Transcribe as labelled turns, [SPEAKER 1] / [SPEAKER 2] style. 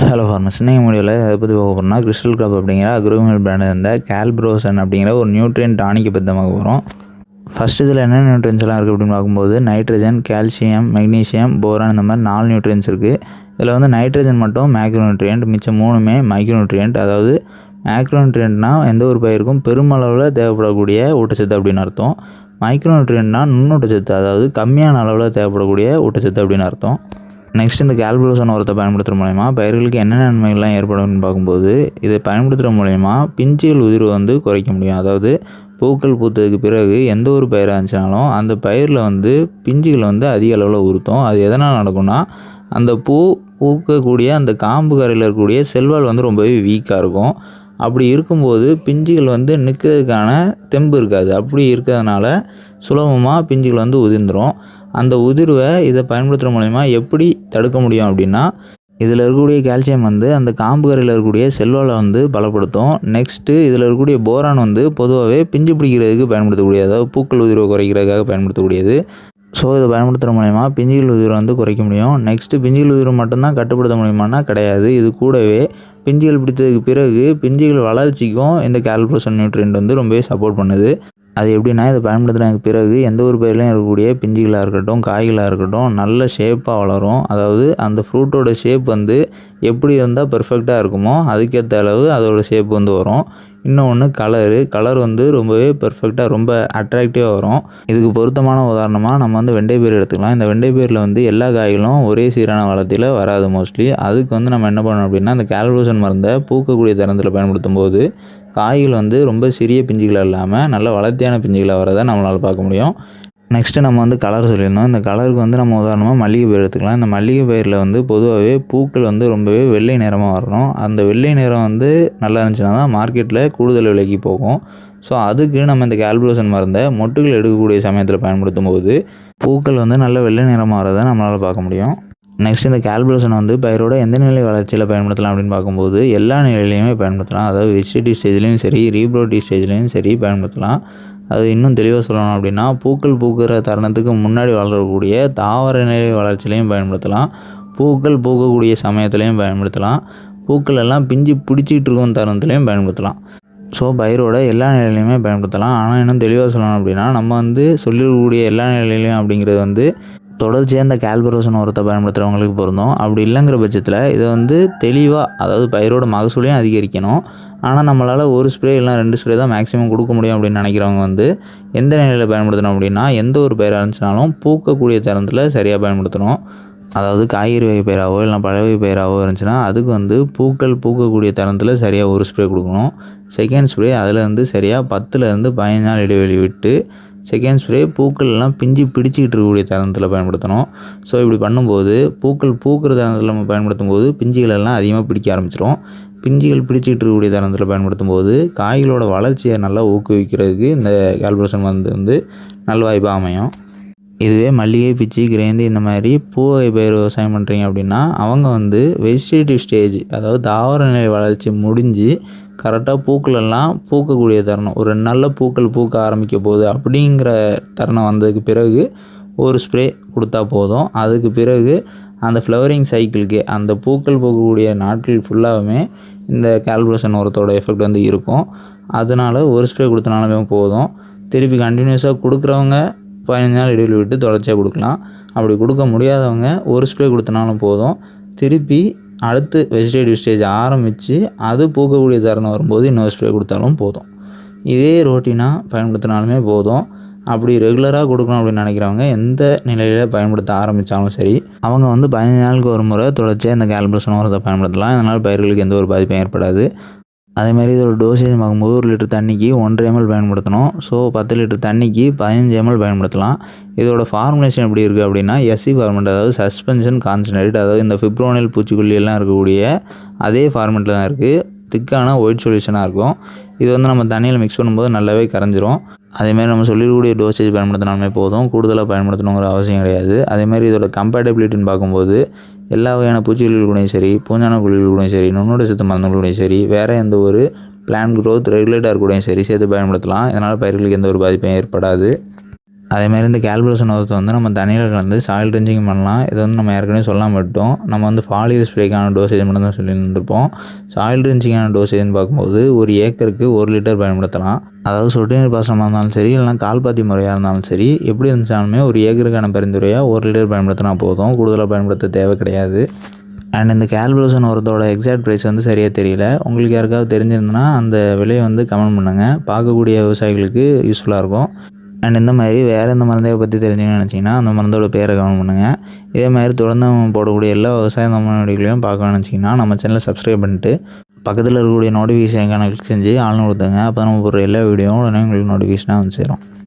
[SPEAKER 1] Hello ஃபார்மஸ் இன்னைக்கு முடிவில் அதை பற்றி பார்க்க போகிறோம்னா கிறிஸ்டல் கிளப் அப்படிங்கிற அக்ரோமியல் பிராண்டில் இருந்த கேல்ப்ரோசன் அப்படிங்கிற ஒரு நியூட்ரியன் டானிக்கை பற்றி பார்க்க போகிறோம் ஃபஸ்ட் இதில் என்ன நியூட்ரியன்ஸ் எல்லாம் இருக்குது அப்படின்னு பார்க்கும்போது நைட்ரஜன் கால்சியம் மெக்னீஷியம் போரான் இந்த மாதிரி நாலு நியூட்ரியன்ஸ் இருக்குது இதில் வந்து நைட்ரஜன் மட்டும் மேக்ரோ நியூட்ரியன்ட் மிச்சம் மூணுமே மைக்ரோ நியூட்ரியன்ட் அதாவது மேக்ரோ நியூட்ரியன்ட்னா எந்த ஒரு பயிருக்கும் பெருமளவில் தேவைப்படக்கூடிய ஊட்டச்சத்து அப்படின்னு அர்த்தம். மைக்ரோ நியூட்ரியன்ட்னா நுண்ணூட்டச்சத்து அதாவது கம்மியான அளவில் தேவைப்படக்கூடிய ஊட்டச்சத்து அப்படின்னு அர்த்தம். நெக்ஸ்ட் இந்த கேல்புரோசன் உரத்தை பயன்படுத்துகிற மூலயமா பயிர்களுக்கு என்னென்ன நன்மைகள்லாம் ஏற்படும்னு பார்க்கும்போது இதை பயன்படுத்துகிற மூலயமா பிஞ்சுகள் உதிர்வு வந்து குறைக்க முடியும். அதாவது பூக்கள் பூத்ததுக்கு பிறகு எந்த ஒரு பயிராக இருந்துச்சுனாலும் அந்த பயிரில் வந்து பிஞ்சுகள் வந்து அதிக அளவில் உறுத்தும் அது எதனால் நடக்கும்னா அந்த பூ பூக்கக்கூடிய அந்த காம்பு கரையில் இருக்கக்கூடிய செல்வால் வந்து ரொம்பவே வீக்காக இருக்கும். அப்படி இருக்கும்போது பிஞ்சுகள் வந்து நிற்கிறதுக்கான தெம்பு இருக்காது. அப்படி இருக்கிறதுனால சுலபமாக பிஞ்சுகள் வந்து உதிர்ந்துடும் அந்த உதிர்வை இதை பயன்படுத்துகிற மூலயமா எப்படி தடுக்க முடியும் அப்படின்னா இதில் இருக்கக்கூடிய கால்சியம் வந்து அந்த காம்பு கரையில் இருக்கக்கூடிய செல்வாலை வந்து பலப்படுத்தும். நெக்ஸ்ட்டு இதில் இருக்கக்கூடிய போரான் வந்து பொதுவாகவே பிஞ்சு பிடிக்கிறதுக்கு பயன்படுத்தக்கூடியது. அதாவது பூக்கள் உதிர்வை குறைக்கிறதுக்காக பயன்படுத்தக்கூடியது. ஸோ இதை பயன்படுத்துகிற மூலயமா பிஞ்சுகள் உதிரை வந்து குறைக்க முடியும். நெக்ஸ்ட்டு பிஞ்சுகள் உதிரை மட்டும்தான் கட்டுப்படுத்த முடியுமானா கிடையாது. இது கூடவே பிஞ்சுகள் பிடித்ததுக்கு பிறகு பிஞ்சுகள் வளர்ச்சிக்கும் இந்த கால்போசன் நியூட்ரியன்ட் வந்து ரொம்பவே சப்போர்ட் பண்ணுது. அது எப்படின்னா இதை பயன்படுத்துனதுக்கு பிறகு எந்த ஒரு பயிர்லையும் இருக்கக்கூடிய பிஞ்சுகளாக இருக்கட்டும் காய்களாக இருக்கட்டும் நல்ல ஷேப்பாக வளரும். அதாவது அந்த ஃப்ரூட்டோட ஷேப் வந்து எப்படி இருந்தால் பெர்ஃபெக்டாக இருக்குமோ அதுக்கேற்ற அளவு அதோட ஷேப் வந்து வரும். இன்னொன்று கலரு கலர் வந்து ரொம்பவே பெர்ஃபெக்டாக ரொம்ப அட்ராக்டிவாக வரும். இதுக்கு பொருத்தமான உதாரணமாக நம்ம வந்து வெண்டை எடுத்துக்கலாம். இந்த வெண்டைப்பயிரில் வந்து எல்லா காய்களும் ஒரே சீரான வளத்தில் வராது மோஸ்ட்லி அதுக்கு வந்து நம்ம என்ன பண்ணணும் அப்படின்னா அந்த கேல்போசன் மருந்தை பூக்கக்கூடிய தரத்தில் பயன்படுத்தும் போது காய்கள் வந்து ரொம்ப சிறிய பிஞ்சுகளாக இல்லாமல் நல்ல வளர்த்தியான பிஞ்சுகளாக வரதை நம்மளால் பார்க்க முடியும். நெக்ஸ்ட்டு நம்ம வந்து கலர் சொல்லியிருந்தோம். இந்த கலருக்கு வந்து நம்ம உதாரணமாக மல்லிகை பயிர் எடுத்துக்கலாம். இந்த மல்லிகை பயிரில் வந்து பொதுவாகவே பூக்கள் வந்து ரொம்பவே வெள்ளை நிறமாக வரணும். அந்த வெள்ளை நிறம் வந்து நல்லா இருந்துச்சுன்னா தான் மார்க்கெட்டில் கூடுதல் விலைக்கு போகும். ஸோ அதுக்கு நம்ம இந்த கால்குலேஷன் மருந்தை மொட்டுகள் எடுக்கக்கூடிய சமயத்தில் பயன்படுத்தும் போது பூக்கள் வந்து நல்ல வெள்ளை நிறமாக வரதை நம்மளால் பார்க்க முடியும். நெக்ஸ்ட் இந்த கால்புலேஷன் வந்து பயிரோட எந்த நிலை வளர்ச்சியில் பயன்படுத்தலாம் அப்படின்னு பார்க்கும்போது எல்லா நிலையிலையுமே பயன்படுத்தலாம். அதாவது வெஜிடேட்டிவ் ஸ்டேஜ்லேயும் சரி ரீப்ரோட்டிவ் ஸ்டேஜ்லேயும் சரி பயன்படுத்தலாம். அது இன்னும் தெளிவாக சொல்லணும் அப்படின்னா பூக்கள் பூக்கிற தருணத்துக்கு முன்னாடி வளரக்கூடிய தாவர நிலை வளர்ச்சியிலையும் பயன்படுத்தலாம். பூக்கள் பூக்கக்கூடிய சமயத்துலையும் பயன்படுத்தலாம். பூக்கள் எல்லாம் பிஞ்சு பிடிச்சிக்கிட்டு இருக்கும் தருணத்துலையும் பயன்படுத்தலாம். ஸோ பயிரோட எல்லா நிலையிலையுமே பயன்படுத்தலாம். ஆனால் இன்னும் தெளிவாக சொல்லணும் அப்படின்னா நம்ம வந்து சொல்லியிருக்கக்கூடிய எல்லா நிலையிலையும் அப்படிங்கிறது வந்து தொடர்ச்சியாக இந்த கால்பரோசன் உரத்தை பயன்படுத்துகிறவங்களுக்கு பொருந்தும். அப்படி இல்லைங்கிற பட்சத்தில் இதை வந்து தெளிவாக அதாவது பயிரோட மகசூலையும் அதிகரிக்கணும். ஆனால் நம்மளால் ஒரு ஸ்ப்ரே இல்லை ரெண்டு ஸ்ப்ரே தான் மேக்ஸிமம் கொடுக்க முடியும் அப்படின்னு நினைக்கிறவங்க வந்து எந்த நிலையில் பயன்படுத்தணும் அப்படின்னா எந்த ஒரு பயிராக இருந்துச்சுனாலும் பூக்கக்கூடிய தருணத்தில் சரியாக பயன்படுத்தணும். அதாவது காய்கறி வகை பயிராகவோ இல்லை பழவகை பயிராகவோ இருந்துச்சுன்னா அதுக்கு வந்து பூக்கள் பூக்கக்கூடிய தருணத்தில் சரியாக ஒரு ஸ்ப்ரே கொடுக்கணும். செகண்ட் ஸ்ப்ரே அதில் வந்து சரியாக பத்துலேருந்து பதினஞ்சு நாள் இடைவெளி விட்டு செகண்ட் ஸ்ப்ரே பூக்கள் எல்லாம் பிஞ்சு பிடிச்சிக்கிட்டு இருக்கக்கூடிய தருணத்தில் பயன்படுத்தணும். ஸோ இப்படி பண்ணும்போது பூக்கள் பூக்கிற தருணத்தில் நம்ம பயன்படுத்தும் போது பிஞ்சுகள் எல்லாம் அதிகமாக பிடிக்க ஆரம்பிச்சிடும் பிஞ்சுகள் பிடிச்சிக்கிட்டு இருக்கக்கூடிய தருணத்தில் பயன்படுத்தும் போது காய்களோட வளர்ச்சியை நல்லா ஊக்குவிக்கிறதுக்கு இந்த கால்பரேஷன் மருந்து வந்து நல்வாய்ப்பாக அமையும். இதுவே மல்லிகை பிச்சி கிரேந்தி இந்த மாதிரி பூவகை பயிர் விவசாயம் பண்ணுறீங்க அப்படின்னா அவங்க வந்து வெஜிடேட்டிவ் ஸ்டேஜ் அதாவது தாவர நிலை வளர்ச்சி முடிஞ்சு கரெக்டாக பூக்களெல்லாம் பூக்கக்கூடிய தருணம். ஒரு ரெண்டு நாளில் பூக்கள் பூக்க ஆரம்பிக்க போகுது அப்படிங்கிற தருணம் வந்ததுக்கு பிறகு ஒரு ஸ்ப்ரே கொடுத்தா போதும். அதுக்கு பிறகு அந்த ஃப்ளவரிங் சைக்கிளுக்கு அந்த பூக்கள் பூக்கக்கூடிய நாட்கள் ஃபுல்லாகவுமே இந்த கால்குலேஷன் உரத்தோட எஃபெக்ட் வந்து இருக்கும். அதனால் ஒரு ஸ்ப்ரே கொடுத்தனாலுமே போதும். திருப்பி கண்டினியூஸாக கொடுக்குறவங்க பதினஞ்சு நாள் இடைவெளி விட்டு தொடர்ச்சியாக கொடுக்கலாம். அப்படி கொடுக்க முடியாதவங்க ஒரு ஸ்ப்ரே கொடுத்தனாலும் போதும். திருப்பி அடுத்து வெஜிடேட்டிவ் ஸ்டேஜ் ஆரம்பித்து அது பூக்கக்கூடிய தருணம் வரும்போது இன்னொரு ஸ்ப்ரே கொடுத்தாலும் போதும். இதே ரோட்டினாக பயன்படுத்தினாலுமே போதும். அப்படி ரெகுலராக கொடுக்கணும் அப்படின்னு நினைக்கிறவங்க எந்த நிலையில் பயன்படுத்த ஆரம்பித்தாலும் சரி அவங்க வந்து பதினஞ்சு நாளுக்கு ஒரு முறை தொடர்ச்சியாக இந்த கேல்பரேஷன் உரத்தை பயன்படுத்தலாம். இதனால் பயிர்களுக்கு எந்த ஒரு பாதிப்பும் ஏற்படாது. அதே மாதிரி இதோட டோசேஜ் பார்க்கும்போது ஒரு லிட்டர் தண்ணிக்கு ஒன்றரை எம்எல் பயன்படுத்தணும். ஸோ பத்து லிட்டர் தண்ணிக்கு பதினஞ்சு எம்எல் பயன்படுத்தலாம். இதோட ஃபார்முலேஷன் எப்படி இருக்குது அப்படின்னா எஸ்சி ஃபார்மெண்ட் அதாவது சஸ்பென்ஷன் கான்சன்ட்ரேட் அதாவது இந்த ஃபிப்ரோனில் பூச்சிக்கொல்லி எல்லாம் இருக்கக்கூடிய அதே ஃபார்மெட்டில் தான் இருக்குது திக்கான ஒயிட் சொல்யூஷனாக இருக்கும். இது வந்து நம்ம தண்ணியில் மிக்ஸ் பண்ணும்போது நல்லாவே கரைஞ்சிரும். அதேமாதிரி நம்ம சொல்லிருக்கக்கூடிய டோசேஜ் பயன்படுத்தினாலுமே போதும். கூடுதலாக பயன்படுத்தணுங்கிற அவசியம் கிடையாது. அதேமாதிரி இதோட கம்பேட்டபிலிட்டின்னு பார்க்கும்போது எல்லா வகையான பூச்சிகள் கூடயும் சரி பூஞ்சான குழிகள் கூடயும் சரி நுண்ணோட சித்த மருந்துகள் கூடயும் சரி வேறு எந்த ஒரு பிளான் க்ரோத் ரெகுலேட்டர் கூடயும் சரி சேர்த்து பயன்படுத்தலாம். இதனால் பயிர்களுக்கு எந்த ஒரு பாதிப்பும் ஏற்படாது. அதே மாதிரி இந்த கேல்புரேஷன் உரத்தை வந்து நம்ம தண்ணியில் கலந்து சாயில் ட்ரிஞ்சிங் பண்ணலாம். இது வந்து நம்ம ஏற்கனவே சொல்லாமல் விட்டோம். நம்ம வந்து ஃபாலியர் ஸ்ப்ரேக்கான டோசேஜ் மட்டும் தான் சொல்லியிருந்திருப்போம் சாயில் ட்ரிஞ்சிங்கான டோசேஜ்னு பார்க்கும்போது ஒரு ஏக்கருக்கு ஒரு லிட்டர் பயன்படுத்தலாம். அதாவது சொட்டு நீர் பாசனமாக இருந்தாலும் சரி இல்லைனா கால்பாத்தி முறையாக இருந்தாலும் சரி எப்படி இருந்துச்சாலுமே ஒரு ஏக்கருக்கான பரிந்துரையாக ஒரு லிட்டர் பயன்படுத்தினா போதும். கூடுதலாக பயன்படுத்த தேவை கிடையாது. அண்ட் இந்த கேல்குலேஷன் உரத்தோட எக்ஸாக்ட் ப்ரைஸ் வந்து சரியாக தெரியல. உங்களுக்கு யாருக்காவது தெரிஞ்சிருந்தனா அந்த விலையை வந்து கமெண்ட் பண்ணுங்கள் பார்க்கக்கூடிய விவசாயிகளுக்கு யூஸ்ஃபுல்லாக இருக்கும். அண்ட் இந்த மாதிரி வேறு எந்த மருந்தை பற்றி தெரிஞ்சுக்கணும்னு நினச்சிங்கன்னா அந்த மருந்தோட பேரை கவனம் பண்ணுங்கள் இதே மாதிரி தொடர்ந்து நம்ம போடக்கூடிய எல்லா விவசாய தமிழ்நாடுகளையும் பார்க்கணும்னு நினச்சிங்கன்னா நம்ம சேனலை சப்ஸ்கிரைப் பண்ணிட்டு பக்கத்தில் இருக்கக்கூடிய நோட்டிஃபிகேஷன் கிளிக் செஞ்சு ஆள்னு கொடுத்துங்க அப்போ நம்ம போடுற எல்லா வீடியோவும் உடனே உங்களுக்கு நோட்டிஃபிகேஷனாக வந்து சேரும்.